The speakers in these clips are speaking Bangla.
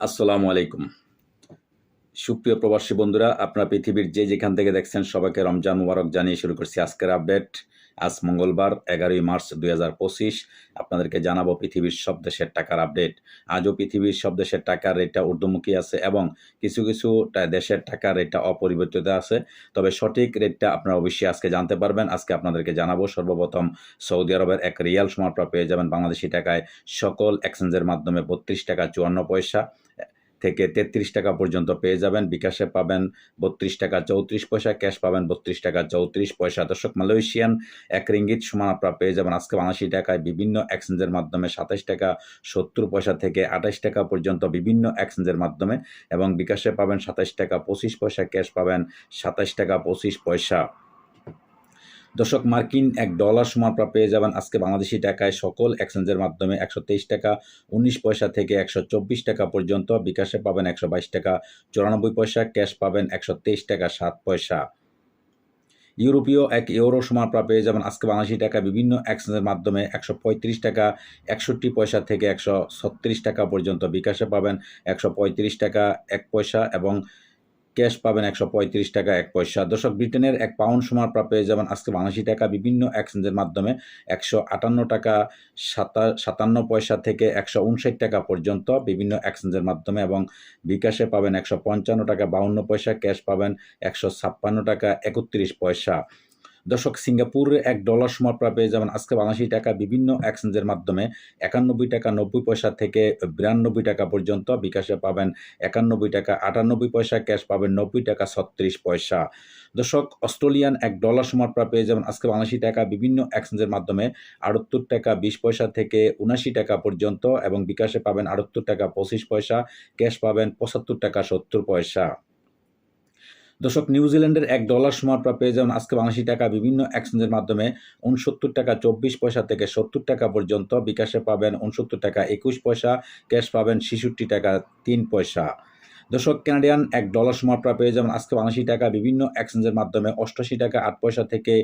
আসসালামু আলাইকুম। সুপ্রিয় প্রবাসী বন্ধুরা, আপনারা পৃথিবীর যে যেখান থেকে দেখছেন সবাইকে রমজান মুবারক জানিয়ে শুরু করছি আজকের আপডেট। আজ মঙ্গলবার, এগারোই মার্চ দুই হাজার পঁচিশ। আপনাদেরকে জানাব পৃথিবীর সব দেশের টাকার আপডেট। আজও পৃথিবীর সব দেশের টাকার রেটটা ঊর্ধ্বমুখী আছে এবং কিছু কিছু দেশের টাকার রেটটা অপরিবর্তিত আছে। তবে সঠিক রেটটা আপনারা অবশ্যই আজকে জানতে পারবেন। আজকে আপনাদেরকে জানাব সর্বপ্রথম সৌদি আরবের এক রিয়াল সমাপ্রা পেয়ে যাবেন বাংলাদেশি টাকায় সকল এক্সচেঞ্জের মাধ্যমে বত্রিশ টাকা চুয়ান্ন পয়সা। থেকে তেত্রিশ টাকা পর্যন্ত পেয়ে যাবেন। বিকাশে পাবেন বত্রিশ টাকা চৌত্রিশ পয়সা, ক্যাশ পাবেন বত্রিশ টাকা চৌত্রিশ পয়সা। দর্শক, মালয়েশিয়ান এক রিঙ্গিত সমান আপনারা পেয়ে যাবেন। আজকে বাংলাদেশি টাকায় বিভিন্ন এক্সচেঞ্জের মাধ্যমে সাতাশ টাকা সত্তর পয়সা থেকে আঠাশ টাকা পর্যন্ত বিভিন্ন এক্সচেঞ্জের মাধ্যমে এবং বিকাশে পাবেন সাতাশ টাকা পঁচিশ পয়সা, ক্যাশ পাবেন সাতাশ টাকা পঁচিশ পয়সা। দর্শক, মার্কিন এক ডলার সমান পেয়ে যাবেন আজকে বাংলাদেশি টাকায় সকল এক্সচেঞ্জের মাধ্যমে একশো তেইশ টাকা, উনিশ পয়সা থেকে একশো চব্বিশ টাকা পর্যন্ত। বিকাশে পাবেন একশো বাইশ টাকা, চুরানব্বই পয়সা, ক্যাশ পাবেন একশো তেইশ টাকা, সাত পয়সা। ইউরোপীয় এক ইউরো সমান পেয়ে যাবেন আজকে বাংলাদেশি টাকা। বিভিন্ন এক্সচেঞ্জের মাধ্যমে একশো পঁয়ত্রিশ টাকা, একষট্টি পয়সা থেকে একশো ছত্রিশ টাকা পর্যন্ত বিকাশে পাবেন। একশো পঁয়ত্রিশ টাকা, এক পয়সা এবং ক্যাশ পাবেন একশো পঁয়ত্রিশ টাকা, এক পয়সা। দর্শক, ব্রিটেনের এক পাউন্ড সমান পেয়ে যাবেন আজকে বাংলাদেশি টাকা। বিভিন্ন এক্সচেঞ্জের মাধ্যমে একশো আটান্ন টাকা, সাতা, সাতান্ন পয়সা থেকে একশো উনষাট টাকা পর্যন্ত বিভিন্ন এক্সচেঞ্জের মাধ্যমে এবং বিকাশে পাবেন একশো পঞ্চান্ন টাকা, বাউন্ন পয়সা। ক্যাশ পাবেন একশো ছাপ্পান্ন টাকা, একত্রিশ পয়সা। দর্শক সিঙ্গাপুরে এক ডলার সময় আপনারা পেয়ে যাবেন। আজকে বাংলাদেশি টাকা বিভিন্ন এক্সচেঞ্জের মাধ্যমে একানব্বই টাকা নব্বই পয়সা থেকে বিরানব্বই টাকা পর্যন্ত বিকাশে পাবেন। একানব্বই টাকা আটানব্বই পয়সা, ক্যাশ পাবেন নব্বই টাকা ছত্রিশ পয়সা। দর্শক অস্ট্রেলিয়ান এক ডলার সময় আপনারা পেয়ে যাবেন। আজকে বাংলাদেশি টাকা বিভিন্ন এক্সচেঞ্জের মাধ্যমে আটাত্তর টাকা বিশ পয়সা থেকে উনাশি টাকা পর্যন্ত এবং বিকাশে পাবেন আটাত্তর টাকা পঁচিশ পয়সা, ক্যাশ পাবেন পঁচাত্তর টাকা সত্তর পয়সা। দর্শক নিউজিল্যান্ডের এক ডলার আপনারা পেয়ে যাবেন আজকে বাংলাদেশি টাকা বিভিন্ন এক্সচেঞ্জের মাধ্যমে উনসত্তর টাকা চব্বিশ পয়সা থেকে সত্তর টাকা পর্যন্ত। বিকাশে পাবেন উনসত্তর টাকা একুশ পয়সা, ক্যাশ পাবেন ছেষট্টি টাকা তিন পয়সা। দর্শক কানাডিয়ান এক ডলার সময় আপনারা পেয়ে যাবেন আজকে বাংলাদেশি টাকা। বিভিন্ন এক্সচেঞ্জের মাধ্যমে অষ্টাশি টাকা, আট পয়সা থেকে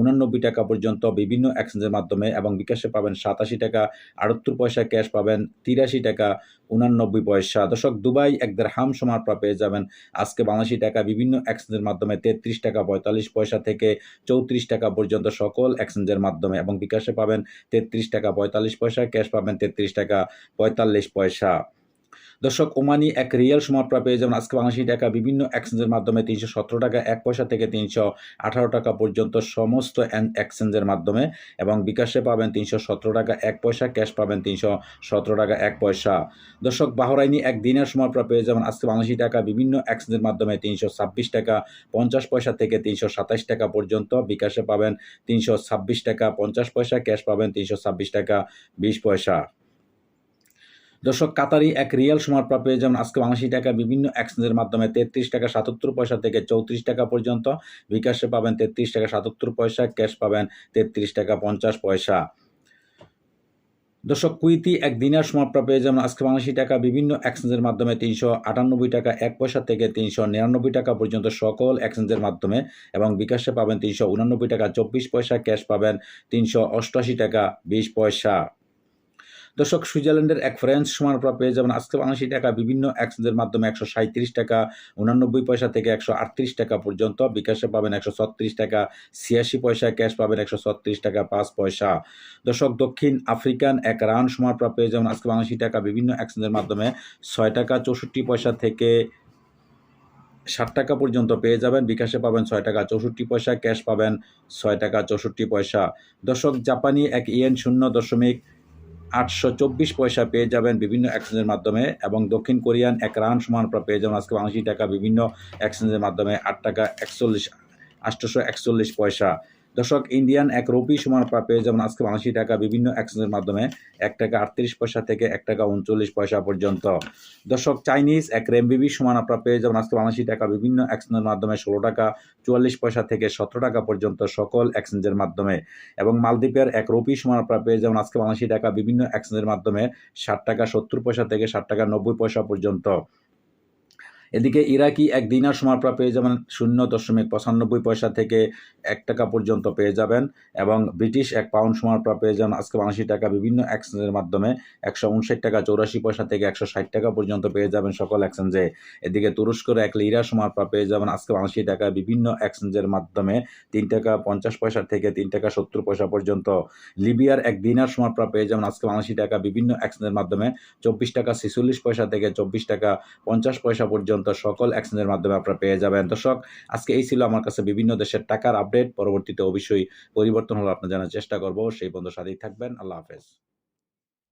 উনানব্বই টাকা পর্যন্ত বিভিন্ন এক্সচেঞ্জের মাধ্যমে এবং বিকাশে পাবেন সাতাশি টাকা, আটাত্তর পয়সা ক্যাশ পাবেন তিরাশি টাকা, উনানব্বই পয়সা। দর্শক, দুবাই এক হাম সময় আপনারা পেয়ে যাবেন আজকে বাংলাদেশি টাকা। বিভিন্ন এক্সচেঞ্জের মাধ্যমে তেত্রিশ টাকা, পঁয়তাল্লিশ পয়সা থেকে চৌত্রিশ টাকা পর্যন্ত সকল এক্সচেঞ্জের মাধ্যমে এবং বিকাশে পাবেন তেত্রিশ টাকা, পঁয়তাল্লিশ পয়সা ক্যাশ পাবেন তেত্রিশ টাকা, পঁয়তাল্লিশ পয়সা। দর্শক, ওমানি এক রিয়েল সময় আপনারা পেয়ে যাবেন আজকে বাংলাদেশি টাকা। বিভিন্ন এক্সচেঞ্জের মাধ্যমে তিনশো সতেরো টাকা, এক পয়সা থেকে তিনশো আঠারো টাকা পর্যন্ত সমস্ত এক্সচেঞ্জের মাধ্যমে। এবং বিকাশে পাবেন তিনশো সতেরো টাকা, এক পয়সা, ক্যাশ পাবেন তিনশো সতেরো টাকা, এক পয়সা। দর্শক, বাহরাইনি এক দিনের সময় আপনারা পেয়ে যাবেন আজকে বাংলাদেশি টাকা। বিভিন্ন এক্সচেঞ্জের মাধ্যমে তিনশো ছাব্বিশ টাকা, পঞ্চাশ পয়সা থেকে তিনশো সাতাশ টাকা পর্যন্ত। বিকাশে পাবেন তিনশো ছাব্বিশ টাকা, পঞ্চাশ পয়সা, ক্যাশ পাবেন তিনশো ছাব্বিশ টাকা, বিশ পয়সা। দর্শক, কাতারি এক রিয়াল সময় আপনারা পেয়ে যাবেন আজকে বাংলাদেশি টাকা বিভিন্ন এক্সচেঞ্জের মাধ্যমে। তেত্রিশ টাকা সাতাত্তর পয়সা থেকে চৌত্রিশ টাকা পর্যন্ত। বিকাশে পাবেন তেত্রিশ টাকা সাতাত্তর পয়সা, ক্যাশ পাবেন তেত্রিশ টাকা পঞ্চাশ পয়সা। দর্শক, কুইতি এক দিনের সময় পেয়ে যাবেন আজকে বাংলাদেশি টাকা বিভিন্ন এক্সচেঞ্জের মাধ্যমে তিনশো আটানব্বই টাকা এক পয়সা থেকে তিনশো নিরানব্বই টাকা পর্যন্ত সকল এক্সচেঞ্জের মাধ্যমে এবং বিকাশে পাবেন তিনশো উনানব্বই টাকা চব্বিশ পয়সা, ক্যাশ পাবেন তিনশো অষ্টআশি টাকা বিশ পয়সা। দর্শক, সুইজারল্যান্ডের এক ফ্রেঞ্চ সমান পেয়ে যাবেন আজকে বাংলাদেশি টাকা। বিভিন্ন এক্সচেঞ্জের মাধ্যমে একশো সাঁত্রিশ টাকা, উনানব্বই পয়সা থেকে একশো আটত্রিশ টাকা পর্যন্ত। বিকাশে পাবেন একশো ছত্রিশ টাকা, ছিয়াশি পয়সা ক্যাশ পাবেন একশো ছত্রিশ টাকা, পাঁচ পয়সা। দর্শক, দক্ষিণ আফ্রিকান এক রান সমান আপনারা পেয়ে যাবেন আজকে বাংলাদেশি টাকা। বিভিন্ন এক্সচেঞ্জের মাধ্যমে ছয় টাকা, চৌষট্টি পয়সা থেকে ষাট টাকা পর্যন্ত পেয়ে যাবেন। বিকাশে পাবেন ছয় টাকা, চৌষট্টি পয়সা ক্যাশ পাবেন ছয় টাকা, চৌষট্টি পয়সা। দর্শক, জাপানি এক ইয়েন শূন্য দশমিক আটশো চব্বিশ পয়সা পেয়ে যাবেন বিভিন্ন এক্সচেঞ্জের মাধ্যমে এবং দক্ষিণ কোরিয়ান এক রান সমান পেয়ে যাবেন। আজকে বাংলাদেশি টাকা বিভিন্ন এক্সচেঞ্জের মাধ্যমে আট টাকা একচল্লিশ আটশোশো একচল্লিশ পয়সা। দর্শক ইন্ডিয়ান এক রুপি সমান পেয়ে যাবেন আজকে বাংলাদেশি টাকা বিভিন্ন এক্সচেঞ্জের মাধ্যমে এক টাকা আটত্রিশ পয়সা থেকে এক টাকা উনচল্লিশ পয়সা পর্যন্ত। দর্শক চাইনিজ এক রেমবিবি সমান আপনারা পেয়ে যাবেন আজকে বাংলাদেশি টাকা বিভিন্ন এক্সচেঞ্জের মাধ্যমে ষোলো টাকা চুয়াল্লিশ পয়সা থেকে সতেরো টাকা পর্যন্ত সকল এক্সচেঞ্জের মাধ্যমে। এবং মালদ্বীপের এক রুপি সমান আপনারা পেয়ে যাবেন আজকে বাংলাদেশি টাকা বিভিন্ন এক্সচেঞ্জের মাধ্যমে ষাট টাকা সত্তর পয়সা থেকে ষাট টাকা নব্বই পয়সা পর্যন্ত। এদিকে ইরাকি এক দিনার সময় আপনারা পেয়ে যাবেন শূন্য দশমিক পঁচানব্বই পয়সা থেকে এক টাকা পর্যন্ত পেয়ে যাবেন এবং ব্রিটিশ এক পাউন্ড সময় আপনারা পেয়ে যাবেন আজকে বাংলাদেশি টাকা বিভিন্ন এক্সচেঞ্জের মাধ্যমে একশো উনষাট টাকা, চৌরাশি পয়সা থেকে একশো ষাট টাকা পর্যন্ত পেয়ে যাবেন সকল এক্সচেঞ্জে এদিকে তুরস্কর এক লিরা সময় আপনারা পেয়ে যাবেন আজকে বাংলাদেশি টাকা বিভিন্ন এক্সচেঞ্জের মাধ্যমে তিন টাকা পঞ্চাশ পয়সা থেকে তিন টাকা সত্তর পয়সা পর্যন্ত। লিবিয়ার এক দিনার সময় আপনারা পেয়ে যাবেন আজকে বাংলাদেশি টাকা বিভিন্ন এক্সচেঞ্জের মাধ্যমে চব্বিশ টাকা ছেচল্লিশ পয়সা থেকে চব্বিশ টাকা পঞ্চাশ পয়সা পর্যন্ত সকল এক্সচেঞ্জের মাধ্যমে আপনারা পেয়ে যাবেন। দর্শক, আজকে এই ছিল আমার কাছে বিভিন্ন দেশের টাকার আপডেট পরবর্তীতে অবশ্যই পরিবর্তন হলে আপনার জানার চেষ্টা করব। সেই বন্ধু সাথেই থাকবেন। আল্লাহ হাফেজ।